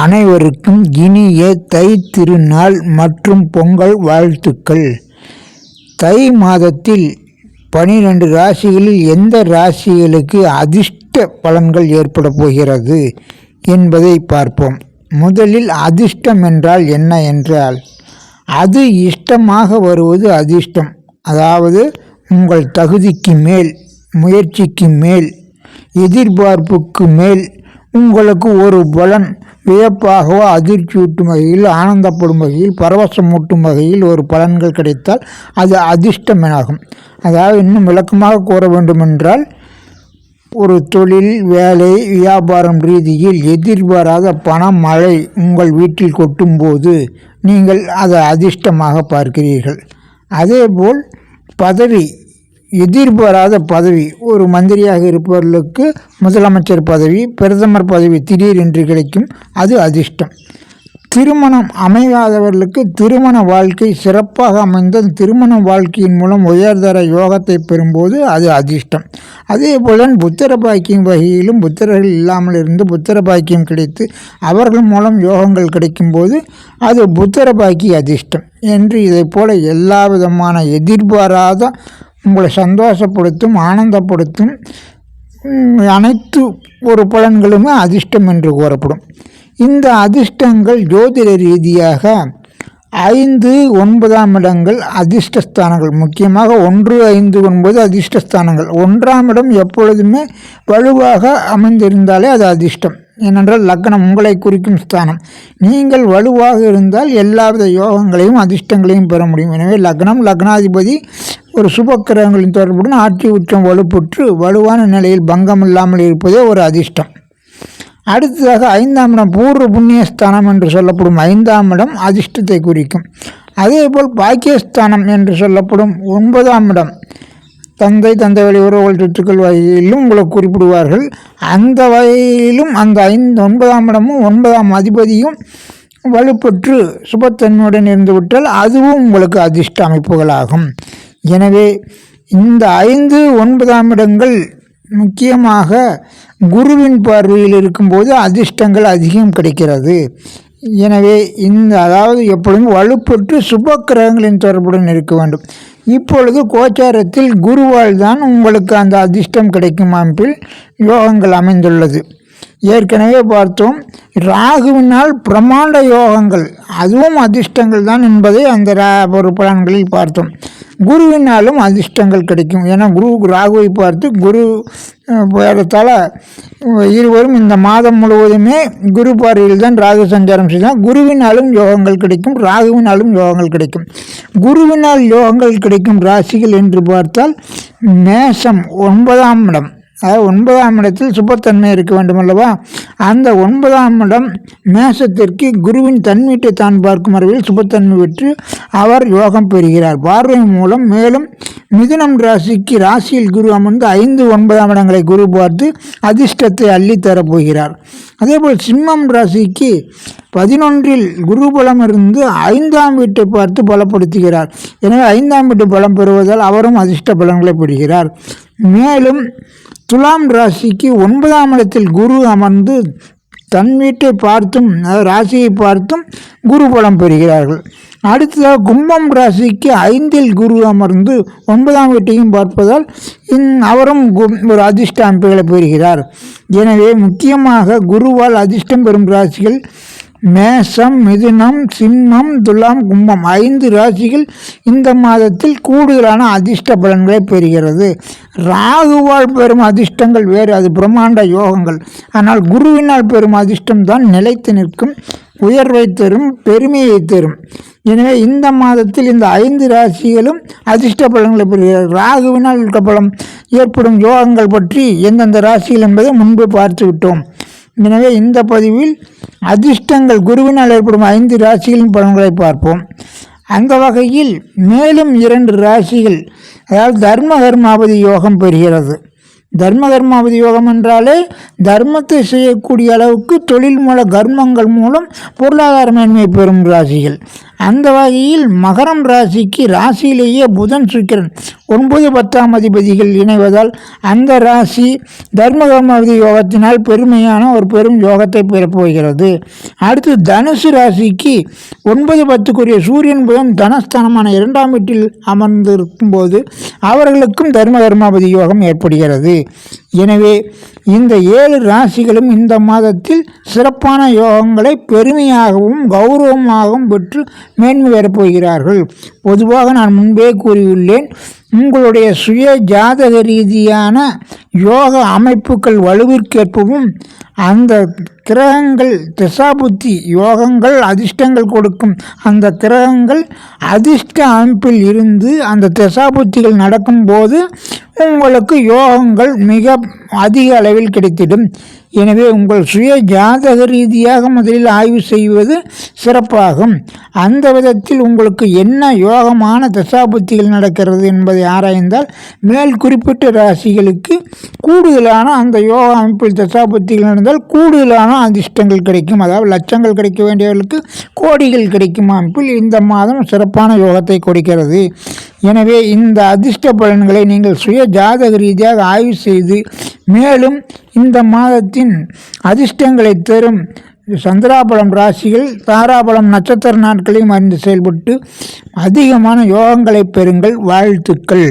அனைவருக்கும் இனிய தை திருநாள் மற்றும் பொங்கல் வாழ்த்துக்கள். தை மாதத்தில் பனிரெண்டு ராசிகளில் எந்த ராசிகளுக்கு அதிர்ஷ்ட பலன்கள் ஏற்பட போகிறது என்பதை பார்ப்போம். முதலில் அதிர்ஷ்டம் என்றால் என்ன என்றால் அது இஷ்டமாக வருவது அதிர்ஷ்டம். அதாவது உங்கள் தகுதிக்கு மேல் முயற்சிக்கு மேல் எதிர்பார்ப்புக்கு மேல் உங்களுக்கு ஒரு பலன் வியப்பாகவோ அதிர்ச்சியூட்டும் வகையில் ஆனந்தப்படும் வகையில் பரவசமூட்டும் வகையில் ஒரு பலன்கள் கிடைத்தால் அது அதிர்ஷ்டம் எனாகும் அதாவது இன்னும் விளக்கமாக கூற வேண்டுமென்றால் ஒரு தொழில் வேலை வியாபாரம் ரீதியில் எதிர்பாராத பண மழை உங்கள் வீட்டில் கொட்டும்போது நீங்கள் அதை அதிர்ஷ்டமாக பார்க்கிறீர்கள். அதேபோல் பதவி எதிர்பாராத பதவி. ஒரு மந்திரியாக இருப்பவர்களுக்கு முதலமைச்சர் பதவி பிரதமர் பதவி திடீரென்று கிடைக்கும். அது அதிர்ஷ்டம். திருமணம் அமையாதவர்களுக்கு திருமண வாழ்க்கை சிறப்பாக அமைந்த திருமண வாழ்க்கையின் மூலம் உயர்தர யோகத்தை பெறும்போது அது அதிர்ஷ்டம். அதே போல புத்திர பாக்கியம் வகையிலும் புத்திரர்கள் இல்லாமல் இருந்து புத்திர பாக்கியம் கிடைத்து அவர்கள் மூலம் யோகங்கள் கிடைக்கும்போது அது புத்திர பாக்கிய அதிர்ஷ்டம். என்று இதை போல எல்லா விதமான எதிர்பாராத உங்களை சந்தோஷப்படுத்தும் ஆனந்தப்படுத்தும் அனைத்து ஒரு பலன்களுமே அதிர்ஷ்டம் என்று கூறப்படும். இந்த அதிர்ஷ்டங்கள் ஜோதிட ரீதியாக ஐந்து ஒன்பதாம் இடங்கள் அதிர்ஷ்டஸ்தானங்கள். முக்கியமாக ஒன்று ஐந்து ஒன்பது அதிர்ஷ்டஸ்தானங்கள். ஒன்றாம் இடம் எப்பொழுதுமே வலுவாக அமைந்திருந்தாலே அது அதிர்ஷ்டம். ஏனென்றால் லக்னம் உங்களை குறிக்கும் ஸ்தானம். நீங்கள் வலுவாக இருந்தால் எல்லாவித யோகங்களையும் அதிர்ஷ்டங்களையும் பெற முடியும். எனவே லக்னம் லக்னாதிபதி ஒரு சுபக்கிரகங்களின் தொடர்புடன் ஆட்சி உச்சம் வலுப்புற்று வலுவான நிலையில் பங்கம் இல்லாமல் இருப்பதே ஒரு அதிர்ஷ்டம். அடுத்ததாக ஐந்தாம் இடம் பூர்வ புண்ணியஸ்தானம் என்று சொல்லப்படும் ஐந்தாம் இடம் அதிர்ஷ்டத்தை குறிக்கும். அதேபோல் பாக்கியஸ்தானம் என்று சொல்லப்படும் ஒன்பதாம் இடம் தந்தை தந்தை வழி உறவுகள் சொத்துக்கள் வகையிலும் உங்களை குறிப்பிடுவார்கள். அந்த வகையிலும் அந்த ஐந்து ஒன்பதாம் இடமும் ஒன்பதாம் அதிபதியும் வலுப்பெற்று சுபத்தன்மையுடன் இருந்துவிட்டால் அதுவும் உங்களுக்கு அதிர்ஷ்ட அமைப்புகளாகும். எனவே இந்த ஐந்து ஒன்பதாம் இடங்கள் முக்கியமாக குருவின் பார்வையில் இருக்கும்போது அதிர்ஷ்டங்கள் அதிகம் கிடைக்கிறது. எனவே இந்த அதாவது எப்பொழுதும் வலுப்பெற்று சுப கிரகங்களின் தொடர்புடன் இருக்க வேண்டும். இப்பொழுது கோச்சாரத்தில் குருவால் தான் உங்களுக்கு அந்த அதிர்ஷ்டம் கிடைக்கும் அமைப்பில் யோகங்கள் அமைந்துள்ளது. ஏற்கனவே பார்த்தோம் ராகுவினால் பிரம்மாண்ட யோகங்கள் அதுவும் அதிர்ஷ்டங்கள் தான் என்பதை அந்த ஒரு பலன்களில் பார்த்தோம். குருவினாலும் அதிர்ஷ்டங்கள் கிடைக்கும். ஏன்னா குரு ராகுவை பார்த்து குரு போயத்தால் இருவரும் இந்த மாதம் முழுவதுமே குரு பார்வையில் தான் ராகு சஞ்சாரம் செய்தால் குருவினாலும் யோகங்கள் கிடைக்கும் ராகுவினாலும் யோகங்கள் கிடைக்கும். குருவினால் யோகங்கள் கிடைக்கும் ராசிகள் என்று பார்த்தால் மேஷம் ஒன்பதாம் இடம். அதாவது ஒன்பதாம் இடத்தில் சுபத்தன்மை இருக்க வேண்டும் அல்லவா அந்த ஒன்பதாம் இடம் மேசத்திற்கு குருவின் தன்மீட்டை தான் பார்க்கும் அறிவில் சுபத்தன்மை பெற்று அவர் யோகம் பெறுகிறார். பார்வை மூலம் மேலும் மிதுனம் ராசிக்கு ராசியில் குரு அமர்ந்து ஐந்து ஒன்பதாம் இடங்களை குரு பார்த்து அதிர்ஷ்டத்தை அள்ளித்தரப் போகிறார் அதேபோல் சிம்மம் ராசிக்கு பதினொன்றில் குருபலம் இருந்து ஐந்தாம் வீட்டை பார்த்து பலப்படுத்துகிறார். எனவே ஐந்தாம் வீட்டு பலம் பெறுவதால் அவரும் அதிர்ஷ்ட பலன்களை பெறுகிறார். மேலும் துலாம் ராசிக்கு ஒன்பதாம் இடத்தில் குரு அமர்ந்து தன் வீட்டை பார்த்தும் ராசியை பார்த்தும் குரு பலம் பெறுகிறார்கள். அடுத்ததாக கும்பம் ராசிக்கு ஐந்தில் குரு அமர்ந்து ஒன்பதாம் வீட்டையும் பார்ப்பதால் அவரும் ஒரு அதிர்ஷ்ட அமைப்புகளை பெறுகிறார். எனவே முக்கியமாக குருவால் அதிர்ஷ்டம் பெறும் ராசிகள் மேசம் மிதுனம் சிம்மம் துலாம் கும்பம் ஐந்து ராசிகள் இந்த மாதத்தில் கூடுதலான அதிர்ஷ்ட பலன்களை பெறுகிறது. ராகுவால் பெறும் அதிர்ஷ்டங்கள் வேறு அது பிரம்மாண்ட யோகங்கள். ஆனால் குருவினால் பெறும் அதிர்ஷ்டம் தான் நிலைத்து நிற்கும் உயர்வை தரும் பெருமையை தரும். எனவே இந்த மாதத்தில் இந்த ஐந்து ராசிகளும் அதிர்ஷ்ட பலன்களை பெறுகிறார் ராகுவினால் இருக்க பலம் ஏற்படும் யோகங்கள் பற்றி எந்தெந்த ராசிகள் என்பதை முன்பு பார்த்து விட்டோம் எனவே இந்த பதிவில் அதிர்ஷ்டங்கள் குருவினால் ஏற்படும் ஐந்து ராசிகளின் பலன்களை பார்ப்போம். அந்த வகையில் மேலும் இரண்டு ராசிகள் அதாவது தர்மகர்மாபதி யோகம் பெறுகிறது. தர்மகர்மாவதி யோகம் என்றாலே தர்மத்தை செய்யக்கூடிய அளவுக்கு தொழில் மூல கர்மங்கள் மூலம் பொருளாதார மேன்மை பெறும் ராசிகள். அந்த வகையில் மகரம் ராசிக்கு ராசியிலேயே புதன் சுக்கிரன். ஒன்பது பத்தாம் அதிபதிகள் இணைவதால் அந்த ராசி தர்மகர்மாவதி யோகத்தினால் பெருமையான ஒரு பெரும் யோகத்தை பெறப்போகிறது அடுத்து தனுசு ராசிக்கு ஒன்பது பத்துக்குரிய சூரியன் புதன் தனஸ்தானமான இரண்டாம் வீட்டில் அமர்ந்திருக்கும் போது அவர்களுக்கும் தர்மகர்மாவதி யோகம் ஏற்படுகிறது. எனவே இந்த ஏழு ராசிகளும் இந்த மாதத்தில் சிறப்பான யோகங்களை பெருமையாகவும் கௌரவமாகவும் பெற்று மேன்மை பெறப்போகிறார்கள் பொதுவாக நான் முன்பே கூறியுள்ளேன் உங்களுடைய சுய ஜாதக ரீதியான யோக அமைப்புகள் வலுவிற்கேற்பவும் அந்த கிரகங்கள் திசாபுத்தி யோகங்கள் அதிர்ஷ்டங்கள் கொடுக்கும். அந்த கிரகங்கள் அதிர்ஷ்ட அமைப்பில் இருந்து அந்த திசாபுத்திகள் நடக்கும்போது உங்களுக்கு யோகங்கள் மிக அதிக அளவில் கிடைத்திடும். எனவே உங்கள் சுய ஜாதக ரீதியாக முதலில் ஆய்வு செய்வது சிறப்பாகும். அந்த விதத்தில் உங்களுக்கு என்ன யோகமான தசாபுத்திகள் நடக்கிறது என்பதை ஆராய்ந்தால் மேல் குறிப்பிட்ட ராசிகளுக்கு கூடுதலான அந்த யோக அமைப்பில் தசாபத்திகள் நடந்தால் கூடுதலான அதிர்ஷ்டங்கள் கிடைக்கும். அதாவது லட்சங்கள் கிடைக்க வேண்டியவர்களுக்கு கோடிகள் கிடைக்கும் அமைப்பில் இந்த மாதம் சிறப்பான யோகத்தை கொடுக்கிறது. எனவே இந்த அதிர்ஷ்ட பலன்களை நீங்கள் சுய ஜாதக ரீதியாக ஆய்வு செய்து மேலும் இந்த மாதத்தின் அதிர்ஷ்டங்களை தரும் சந்திராபலம் ராசிகள் தாராபலம் நட்சத்திர நாட்களையும் அறிந்து செயல்பட்டு அதிகமான யோகங்களை பெறுங்கள். வாழ்த்துக்கள்.